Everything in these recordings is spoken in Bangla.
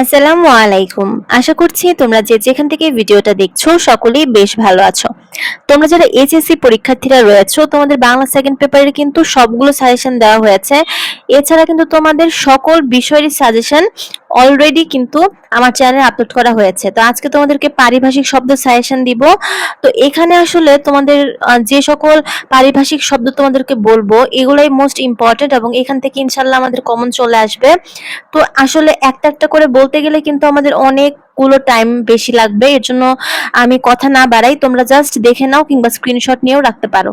আসসালামু আলাইকুম। আশা করছি তোমরা যে যেখান থেকে ভিডিওটা দেখছ সকলেই বেশ ভালো আছো। তোমরা যারা এইচএসসি পরীক্ষার্থীরা রয়েছো, তোমাদের বাংলা সেকেন্ড পেপারে কিন্তু সবগুলো সাজেশন দেওয়া হয়েছে। এছাড়া কিন্তু তোমাদের সকল বিষয়েরই সাজেশন অলরেডি কিন্তু আমার চ্যানেলে আপলোড করা হয়েছে। তো আজকে তোমাদেরকে পারিভাষিক শব্দ সাজেশন দিব। তো এখানে আসলে তোমাদের যে সকল পারিভাষিক শব্দ তোমাদেরকে বলব, এগুলোই মোস্ট ইম্পর্টেন্ট এবং এখান থেকে ইনশাল্লাহ আমাদের কমন চলে আসবে। তো আসলে একটা একটা করে বলতে গেলে কিন্তু আমাদের অনেক অনেকগুলো টাইম বেশি লাগবে। এর জন্য আমি কথা না বাড়াই, তোমরা জাস্ট দেখে নাও কিংবা স্ক্রিনশট নিয়েও রাখতে পারো।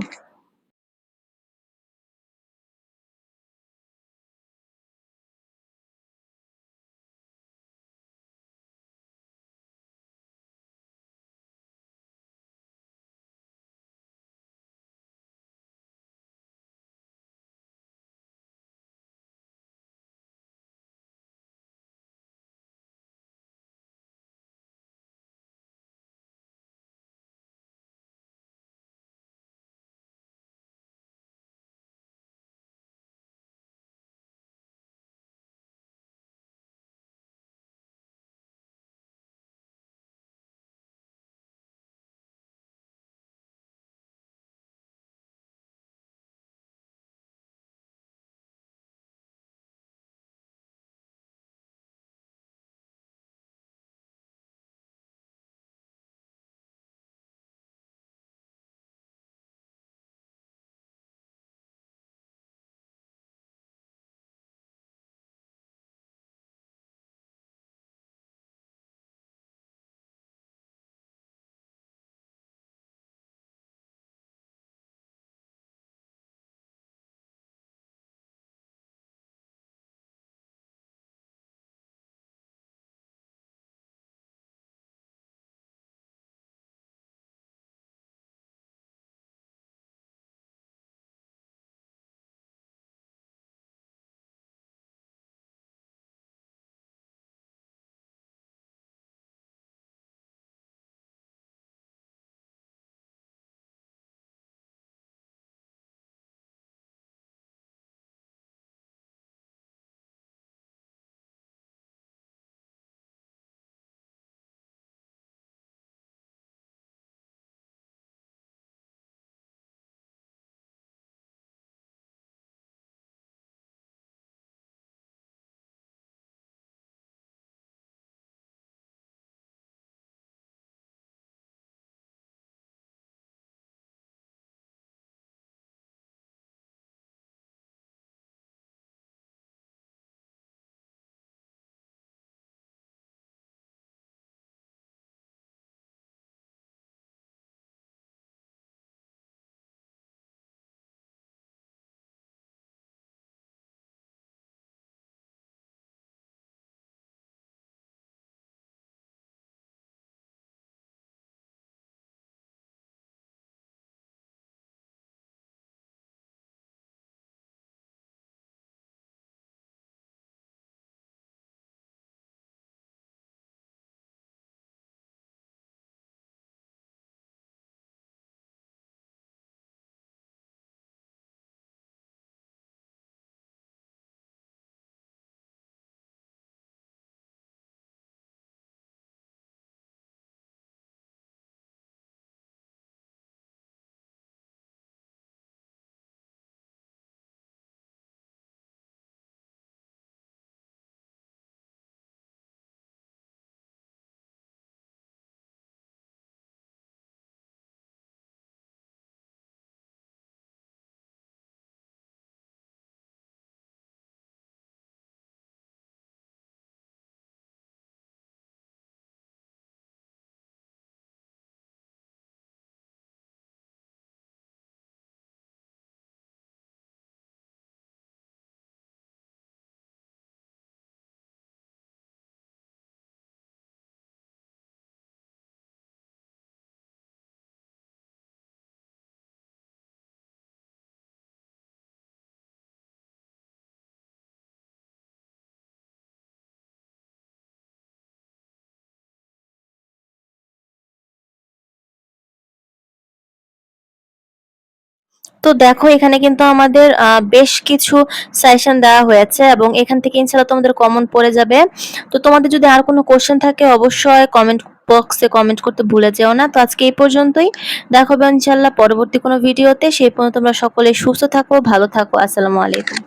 তো দেখো, এখানে কিন্তু আমাদের বেশ কিছু সাজেশন দেওয়া হয়েছে এবং এখান থেকে ইনশাল্লাহ তোমাদের কমন পড়ে যাবে। তো তোমাদের যদি আর কোনো কোশ্চেন থাকে, অবশ্যই কমেন্ট বক্সে কমেন্ট করতে ভুলে যেও না। তো আজকে এই পর্যন্তই। দেখো ইনশাল্লাহ পরবর্তী কোনো ভিডিওতে সেই পর্যন্ত তোমরা সকলে সুস্থ থাকো, ভালো থাকো। আসসালামু আলাইকুম।